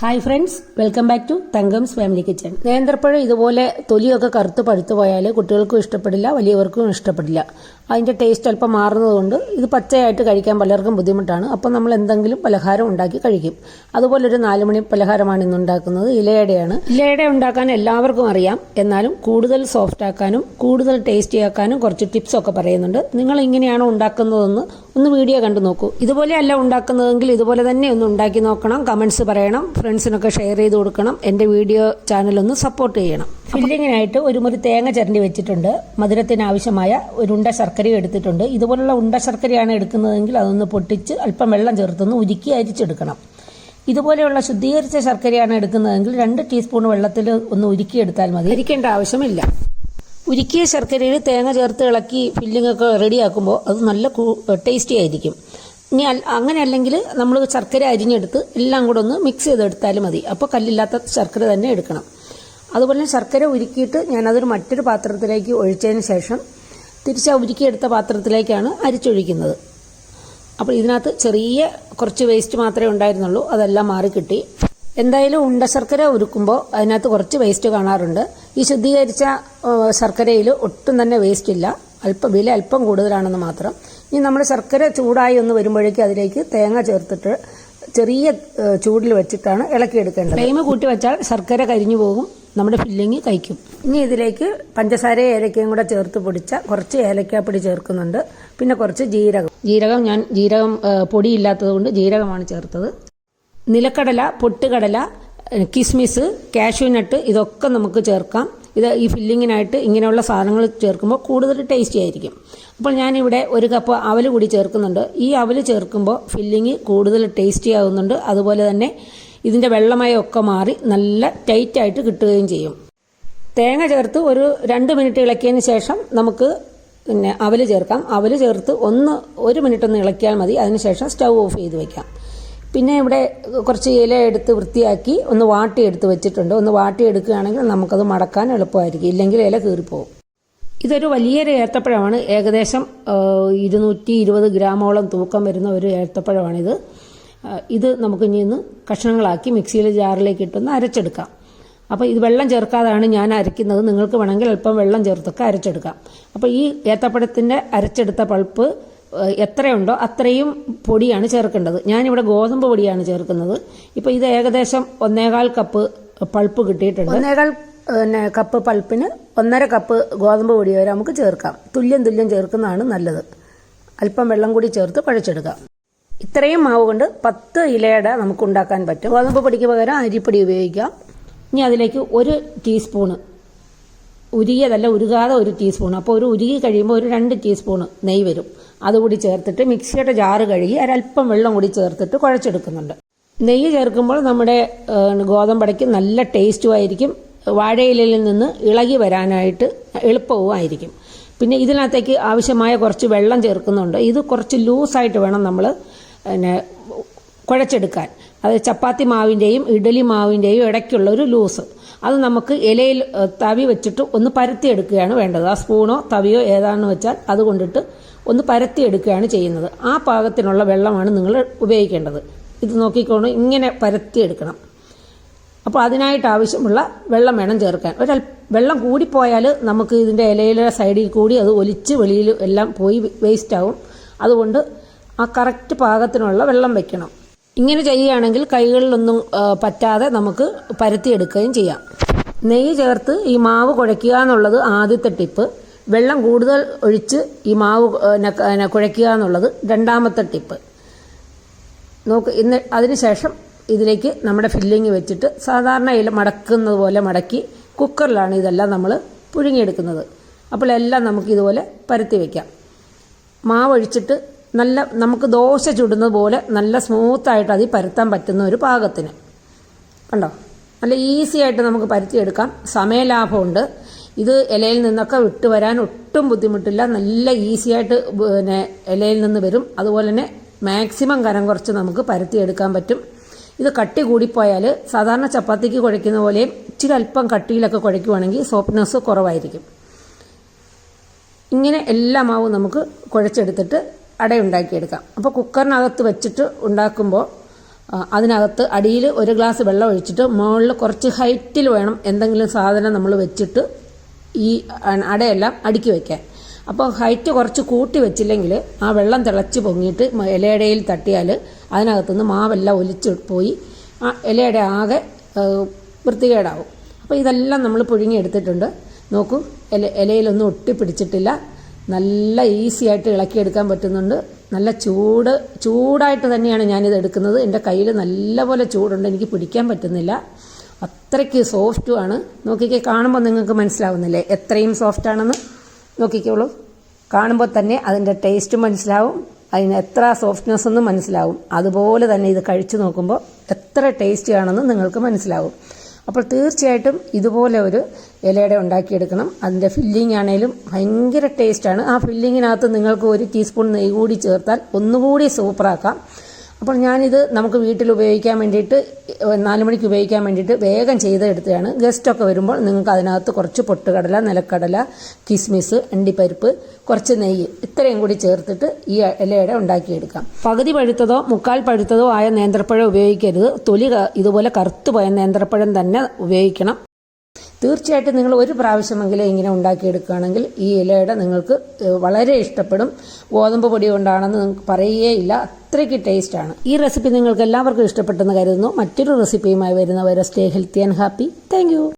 Hi friends welcome back to Thankam's family kitchen നേന്ത്രപ്പഴം ഇതുപോലെ തൊലിയൊക്കെ കറുത്ത് പഴുത്തു പോയാൽ കുട്ടികൾക്കും ഇഷ്ടപ്പെടില്ല വലിയവർക്കും ഇഷ്ടപ്പെടില്ല. അതിന്റെ ടേസ്റ്റ് അല്പം മാറുന്നതുകൊണ്ട് ഇത് പച്ചയായിട്ട് കഴിക്കാൻ പലർക്കും ബുദ്ധിമുട്ടാണ്. അപ്പം നമ്മൾ എന്തെങ്കിലും പലഹാരം ഉണ്ടാക്കി കഴിക്കും. അതുപോലെ ഒരു നാലുമണി പലഹാരമാണ് ഇന്ന് ഉണ്ടാക്കുന്നത്. ഇലയടയാണ്. ഇലയട ഉണ്ടാക്കാൻ എല്ലാവർക്കും അറിയാം. എന്നാലും കൂടുതൽ സോഫ്റ്റ് ആക്കാനും കൂടുതൽ ടേസ്റ്റി ആക്കാനും കുറച്ച് ടിപ്സ് ഒക്കെ പറയുന്നുണ്ട്. നിങ്ങൾ ഇങ്ങനെയാണോ ഉണ്ടാക്കുന്നതെന്ന് ഒന്ന് വീഡിയോ കണ്ടു നോക്കൂ. ഇതുപോലെയല്ല ഉണ്ടാക്കുന്നതെങ്കിൽ ഇതുപോലെ തന്നെ ഒന്ന് ഉണ്ടാക്കി നോക്കണം. കമൻസ് പറയണം. ഫ്രണ്ട്സിനൊക്കെ ഷെയർ ചെയ്ത് കൊടുക്കണം. എന്റെ വീഡിയോ ചാനലൊന്ന് സപ്പോർട്ട് ചെയ്യണം. ഫില്ലിങ്ങിനായിട്ട് ഒരു മുറി തേങ്ങ ചിരണ്ടി വെച്ചിട്ടുണ്ട്. മധുരത്തിന് ആവശ്യമായ ഒരു ഉണ്ട ശർക്കരയും എടുത്തിട്ടുണ്ട്. ഇതുപോലുള്ള ഉണ്ട ശർക്കരയാണ് എടുക്കുന്നതെങ്കിൽ അതൊന്ന് പൊട്ടിച്ച് അല്പം വെള്ളം ചേർത്തൊന്ന് ഉരുക്കി അരിച്ചെടുക്കണം. ഇതുപോലെയുള്ള ശുദ്ധീകരിച്ച ശർക്കരയാണ് എടുക്കുന്നതെങ്കിൽ രണ്ട് ടീസ്പൂൺ വെള്ളത്തിൽ ഒന്ന് ഉരുക്കിയെടുത്താൽ മതി. ഇരിക്കേണ്ട ആവശ്യമില്ല. ഉരുക്കിയ ശർക്കരയിൽ തേങ്ങ ചേർത്ത് ഇളക്കി ഫില്ലിംഗ് ഒക്കെ റെഡിയാക്കുമ്പോൾ അത് നല്ല ടേസ്റ്റി ആയിരിക്കും. ഇനി അങ്ങനെ അല്ലെങ്കിൽ നമ്മൾ ശർക്കര അരിഞ്ഞെടുത്ത് എല്ലാം കൂടെ ഒന്ന് മിക്സ് ചെയ്തെടുത്താലും മതി. അപ്പോൾ കല്ലില്ലാത്ത ശർക്കര തന്നെ എടുക്കണം. അതുപോലെ ശർക്കര ഉരുക്കിയിട്ട് ഞാനതൊരു മറ്റൊരു പാത്രത്തിലേക്ക് ഒഴിച്ചതിന് ശേഷം തിരിച്ച് ഉരുക്കിയെടുത്ത പാത്രത്തിലേക്കാണ് അരിച്ചൊഴിക്കുന്നത്. അപ്പോൾ ഇതിനകത്ത് ചെറിയ കുറച്ച് വേസ്റ്റ് മാത്രമേ ഉണ്ടായിരുന്നുള്ളൂ. അതെല്ലാം മാറി കിട്ടി എന്തായാലും ഉണ്ട ശർക്കര ഉരുക്കുമ്പോൾ അതിനകത്ത് കുറച്ച് വേസ്റ്റ് കാണാറുണ്ട്. ഈ ശുദ്ധീകരിച്ച ശർക്കരയിൽ ഒട്ടും തന്നെ വേസ്റ്റ് ഇല്ല. അല്പം വില അല്പം കൂടുതലാണെന്ന് മാത്രം. ഇനി നമ്മൾ ശർക്കര ചൂടായി ഒന്ന് വരുമ്പോഴേക്കും അതിലേക്ക് തേങ്ങ ചേർത്തിട്ട് ചെറിയ ചൂടിൽ വെച്ചിട്ടാണ് ഇളക്കിയെടുക്കേണ്ടത്. ഫ്ലെയിം കൂട്ടി വെച്ചാൽ ശർക്കര കരിഞ്ഞു പോകും. നമ്മുടെ ഫില്ലിങ് കഴിക്കും. ഇനി ഇതിലേക്ക് പഞ്ചസാര ഏലക്കയും കൂടെ ചേർത്ത് പൊടിച്ച കുറച്ച് ഏലക്കാപ്പൊടി ചേർക്കുന്നുണ്ട്. പിന്നെ കുറച്ച് ജീരകം. ജീരകം ഞാൻ ജീരകം പൊടിയില്ലാത്തത് കൊണ്ട് ജീരകമാണ് ചേർത്തത്. നിലക്കടല പൊട്ടുകടല കിസ്മിസ് കാഷ്യൂനട്ട് ഇതൊക്കെ നമുക്ക് ചേർക്കാം. ഇത് ഈ ഫില്ലിങ്ങിനായിട്ട് ഇങ്ങനെയുള്ള സാധനങ്ങൾ ചേർക്കുമ്പോൾ കൂടുതൽ ടേസ്റ്റി ആയിരിക്കും. അപ്പോൾ ഞാനിവിടെ ഒരു കപ്പ് അവൽ കൂടി ചേർക്കുന്നുണ്ട്. ഈ അവൽ ചേർക്കുമ്പോൾ ഫില്ലിങ് കൂടുതൽ ടേസ്റ്റി ആകുന്നുണ്ട് അതുപോലെ തന്നെ ഇതിന്റെ വെള്ളമയമൊക്കെ മാറി നല്ല ടൈറ്റായിട്ട് കിട്ടുകയും ചെയ്യും. തേങ്ങ ചേർത്ത് ഒരു രണ്ട് മിനിറ്റ് ഇളക്കിയതിന് ശേഷം നമുക്ക് പിന്നെ അവൽ ചേർക്കാം. അവൽ ചേർത്ത് ഒന്ന് ഒരു മിനിറ്റ് ഒന്ന് ഇളക്കിയാൽ മതി. അതിനുശേഷം സ്റ്റൗ ഓഫ് ചെയ്ത് വെക്കാം. പിന്നെ ഇവിടെ കുറച്ച് ഇല എടുത്ത് വൃത്തിയാക്കി ഒന്ന് വാട്ടി എടുത്ത് വെച്ചിട്ടുണ്ട്. ഒന്ന് വാട്ടി എടുക്കുകയാണെങ്കിൽ നമുക്കത് മടക്കാൻ എളുപ്പമായിരിക്കും. ഇല്ലെങ്കിൽ ഇല കീറിപ്പോവും. ഇതൊരു വലിയൊരു ഏത്തപ്പഴമാണ്. ഏകദേശം ഇരുന്നൂറ്റി ഇരുപത് ഗ്രാമോളം തൂക്കം വരുന്ന ഒരു ഏത്തപ്പഴമാണിത്. ഇത് നമുക്ക് ഇനി ഇന്ന് കഷ്ണങ്ങളാക്കി മിക്സിയിലെ ജാറിലേക്ക് ഇട്ടൊന്ന് അരച്ചെടുക്കാം. അപ്പോൾ ഇത് വെള്ളം ചേർക്കാതാണ് ഞാൻ അരയ്ക്കുന്നത്. നിങ്ങൾക്ക് വേണമെങ്കിൽ അല്പം വെള്ളം ചേർത്തൊക്കെ അരച്ചെടുക്കാം. അപ്പോൾ ഈ ഏത്തപ്പഴത്തിന്റെ അരച്ചെടുത്ത പൾപ്പ് എത്രയുണ്ടോ അത്രയും പൊടിയാണ് ചേർക്കേണ്ടത്. ഞാനിവിടെ ഗോതമ്പ് പൊടിയാണ് ചേർക്കുന്നത്. ഇപ്പോൾ ഇത് ഏകദേശം ഒന്നേകാൽ കപ്പ് പൾപ്പ് കിട്ടിയിട്ടുണ്ട്. ഒന്നേകാൽ പിന്നെ കപ്പ് പൾപ്പിന് ഒന്നര കപ്പ് ഗോതമ്പ് പൊടി വരെ നമുക്ക് ചേർക്കാം. തുല്യം തുല്യം ചേർക്കുന്നതാണ് നല്ലത്. അല്പം വെള്ളം കൂടി ചേർത്ത് കുഴച്ചെടുക്കാം ഇത്രയും മാവ് കൊണ്ട് പത്ത് ഇലയുടെ നമുക്ക് ഉണ്ടാക്കാൻ പറ്റും. ഗോതമ്പ് പൊടിക്ക് പകരം അരിപ്പൊടി ഉപയോഗിക്കാം. ഇനി അതിലേക്ക് ഒരു ടീസ്പൂണ് ഉരുകിയതല്ല ഉരുകാതെ ഒരു ടീസ്പൂൺ അപ്പോൾ ഒരു ഉരുകി കഴിയുമ്പോൾ ഒരു രണ്ട് ടീസ്പൂൺ നെയ് വരും. അതുകൂടി ചേർത്തിട്ട് മിക്സിയുടെ ജാറ് കഴുകി ഒരല്പം വെള്ളം കൂടി ചേർത്തിട്ട് കുഴച്ചെടുക്കുന്നുണ്ട്. നെയ്യ് ചേർക്കുമ്പോൾ നമ്മുടെ ഗോതമ്പടയ്ക്ക് നല്ല ടേസ്റ്റും ആയിരിക്കും. വാഴയിലയിൽ നിന്ന് ഇളകി വരാനായിട്ട് എളുപ്പവും ആയിരിക്കും. പിന്നെ ഇതിനകത്തേക്ക് ആവശ്യമായ കുറച്ച് വെള്ളം ചേർക്കുന്നുണ്ട്. ഇത് കുറച്ച് ലൂസായിട്ട് വേണം നമ്മൾ പിന്നെ കുഴച്ചെടുക്കാൻ. അത് ചപ്പാത്തി മാവിന്റെയും ഇഡലി മാവിന്റെയും ഇടയ്ക്കുള്ള ഒരു ലൂസ്. അത് നമുക്ക് ഇലയിൽ തവി വെച്ചിട്ട് ഒന്ന് പരത്തിയെടുക്കുകയാണ് വേണ്ടത്. ആ സ്പൂണോ തവിയോ ഏതാണെന്ന് വെച്ചാൽ അത് കൊണ്ടിട്ട് ഒന്ന് പരത്തിയെടുക്കുകയാണ് ചെയ്യുന്നത്. ആ പാകത്തിനുള്ള വെള്ളമാണ് നിങ്ങൾ ഉപയോഗിക്കേണ്ടത്. ഇത് നോക്കിക്കൊണ്ട് ഇങ്ങനെ പരത്തിയെടുക്കണം അപ്പോൾ അതിനായിട്ട് ആവശ്യമുള്ള വെള്ളം വേണം ചേർക്കാൻ. ഒരൽ വെള്ളം കൂടിപ്പോയാൽ നമുക്ക് ഇതിന്റെ ഇലയിലെ സൈഡിൽ കൂടി അത് ഒലിച്ച് വെളിയിൽ എല്ലാം പോയി വേസ്റ്റാവും. അതുകൊണ്ട് ആ കറക്റ്റ് പാകത്തിനുള്ള വെള്ളം വെക്കണം. ഇങ്ങനെ ചെയ്യുകയാണെങ്കിൽ കൈകളിലൊന്നും പറ്റാതെ നമുക്ക് പരത്തിയെടുക്കുകയും ചെയ്യാം. നെയ്യ് ചേർത്ത് ഈ മാവ് കുഴയ്ക്കുക എന്നുള്ളത് ആദ്യത്തെ ടിപ്പ്. വെള്ളം കൂടുതൽ ഒഴിച്ച് ഈ മാവ് കുഴയ്ക്കുക എന്നുള്ളത് രണ്ടാമത്തെ ടിപ്പ്. നോക്ക് ഇന്ന് അതിനുശേഷം ഇതിലേക്ക് നമ്മുടെ ഫില്ലിങ് വെച്ചിട്ട് സാധാരണ ഇല മടക്കുന്നത് പോലെ മടക്കി കുക്കറിലാണ് ഇതെല്ലാം നമ്മൾ പുഴുങ്ങിയെടുക്കുന്നത്. അപ്പോൾ എല്ലാം നമുക്ക് ഇതുപോലെ പരത്തി വയ്ക്കാം മാവ് ഒഴിച്ചിട്ട് നല്ല നമുക്ക് ദോശ ചുടുന്നത് പോലെ നല്ല സ്മൂത്തായിട്ട് അതിൽ പരത്താൻ പറ്റുന്ന ഒരു പാകത്തിന്. കണ്ടോ? നല്ല ഈസി ആയിട്ട് നമുക്ക് പരത്തിയെടുക്കാം. സമയലാഭമുണ്ട്. ഇത് ഇലയിൽ നിന്നൊക്കെ വിട്ട് വരാൻ ഒട്ടും ബുദ്ധിമുട്ടില്ല. നല്ല ഈസി ആയിട്ട് പിന്നെ ഇലയിൽ നിന്ന് വരും. അതുപോലെ തന്നെ മാക്സിമം കനം കുറച്ച് നമുക്ക് പരത്തിയെടുക്കാൻ പറ്റും. ഇത് കട്ടി കൂടിപ്പോയാൽ സാധാരണ ചപ്പാത്തിക്ക് കുഴയ്ക്കുന്ന പോലെയും ഇച്ചിരി അല്പം കട്ടിയിലൊക്കെ കുഴയ്ക്കുവാണെങ്കിൽ സോഫ്റ്റ്നെസ് കുറവായിരിക്കും. ഇങ്ങനെ എല്ലാ മാവും നമുക്ക് കുഴച്ചെടുത്തിട്ട് അടയുണ്ടാക്കിയെടുക്കാം. അപ്പോൾ കുക്കറിനകത്ത് വെച്ചിട്ട് ഉണ്ടാക്കുമ്പോൾ അതിനകത്ത് അടിയിൽ ഒരു ഗ്ലാസ് വെള്ളം ഒഴിച്ചിട്ട് മുകളിൽ കുറച്ച് ഹൈറ്റിൽ വേണം എന്തെങ്കിലും സാധനം നമ്മൾ വെച്ചിട്ട് ഈ അടയെല്ലാം അടുക്കി വയ്ക്കാൻ അപ്പോൾ ഹൈറ്റ് കുറച്ച് കൂട്ടി വെച്ചില്ലെങ്കിൽ ആ വെള്ളം തിളച്ച് പൊങ്ങിയിട്ട് ഇലയിടയിൽ തട്ടിയാൽ അതിനകത്തുനിന്ന് മാവെല്ലാം ഒലിച്ച് പോയി. ആ ഇലയുടെ ആകെ വൃത്തികേടാവും. അപ്പോൾ ഇതെല്ലാം നമ്മൾ പുഴുങ്ങിയെടുത്തിട്ടുണ്ട് നോക്കൂ ഇല ഇലയിലൊന്നും ഒട്ടിപ്പിടിച്ചിട്ടില്ല. നല്ല ഈസി ആയിട്ട് ഇളക്കിയെടുക്കാൻ പറ്റുന്നുണ്ട്. നല്ല ചൂട് ചൂടായിട്ട് തന്നെയാണ് ഞാനിത് എടുക്കുന്നത്. എന്റെ കയ്യിൽ നല്ലപോലെ ചൂടുണ്ട്. എനിക്ക് പിടിക്കാൻ പറ്റുന്നില്ല. അത്രയ്ക്ക് സോഫ്റ്റുമാണ് നോക്കിക്കേ കാണുമ്പോൾ നിങ്ങൾക്ക് മനസ്സിലാവുന്നില്ലേ? എത്രയും സോഫ്റ്റ് ആണെന്ന്? നോക്കിക്കോളൂ. കാണുമ്പോൾ തന്നെ അതിന്റെ ടേസ്റ്റ് മനസ്സിലാവും. അതിന് എത്ര സോഫ്റ്റ്നെസ് എന്ന് മനസ്സിലാവും. അതുപോലെ തന്നെ ഇത് കഴിച്ചു നോക്കുമ്പോൾ എത്ര ടേസ്റ്റി ആണെന്ന് നിങ്ങൾക്ക് മനസ്സിലാവും. അപ്പോൾ തീർച്ചയായിട്ടും ഇതുപോലെ ഒരു ഇലയുടെ ഉണ്ടാക്കിയെടുക്കണം. അതിന്റെ ഫില്ലിംഗ് ആണേലും ഭയങ്കര ടേസ്റ്റാണ് ആ ഫില്ലിങ്ങിനകത്ത് നിങ്ങൾക്ക് ഒരു ടീസ്പൂൺ നെയ്യ് കൂടി ചേർത്താൽ ഒന്നുകൂടി സൂപ്പറാക്കാം അപ്പോൾ ഞാനിത് നമുക്ക് വീട്ടിൽ ഉപയോഗിക്കാൻ വേണ്ടിയിട്ട് നാല് മണിക്ക് ഉപയോഗിക്കാൻ വേണ്ടിയിട്ട് വേഗം ചെയ്തെടുത്തതാണ്. ഗസ്റ്റൊക്കെ വരുമ്പോൾ നിങ്ങൾക്ക് അതിനകത്ത് കുറച്ച് പൊട്ടുകടല നിലക്കടല കിസ്മിസ് അണ്ടിപ്പരിപ്പ് കുറച്ച് നെയ്യ് ഇത്രയും കൂടി ചേർത്തിട്ട് ഈ ഇലയുടെ ഉണ്ടാക്കിയെടുക്കാം. പകുതി പഴുത്തതോ മുക്കാൽ പഴുത്തതോ ആയ നേന്ത്രപ്പഴം ഉപയോഗിക്കരുത്. തൊലി ഇതുപോലെ കറുത്തു പോയ നേന്ത്രപ്പഴം തന്നെ ഉപയോഗിക്കണം. തീർച്ചയായിട്ടും നിങ്ങൾ ഒരു പ്രാവശ്യമെങ്കിലും ഇങ്ങനെ ഉണ്ടാക്കിയെടുക്കുകയാണെങ്കിൽ ഈ ഇലയുടെ നിങ്ങൾക്ക് വളരെ ഇഷ്ടപ്പെടും. ഗോതമ്പ് പൊടി കൊണ്ടാണെന്ന് നിങ്ങൾക്ക് പറയുകയില്ല അത്രയ്ക്ക് ടേസ്റ്റാണ് ഈ റെസിപ്പി നിങ്ങൾക്ക് എല്ലാവർക്കും ഇഷ്ടപ്പെട്ടെന്ന് കരുതുന്നു. മറ്റൊരു റെസിപ്പിയുമായി വരുന്നവരെ stay healthy and happy thank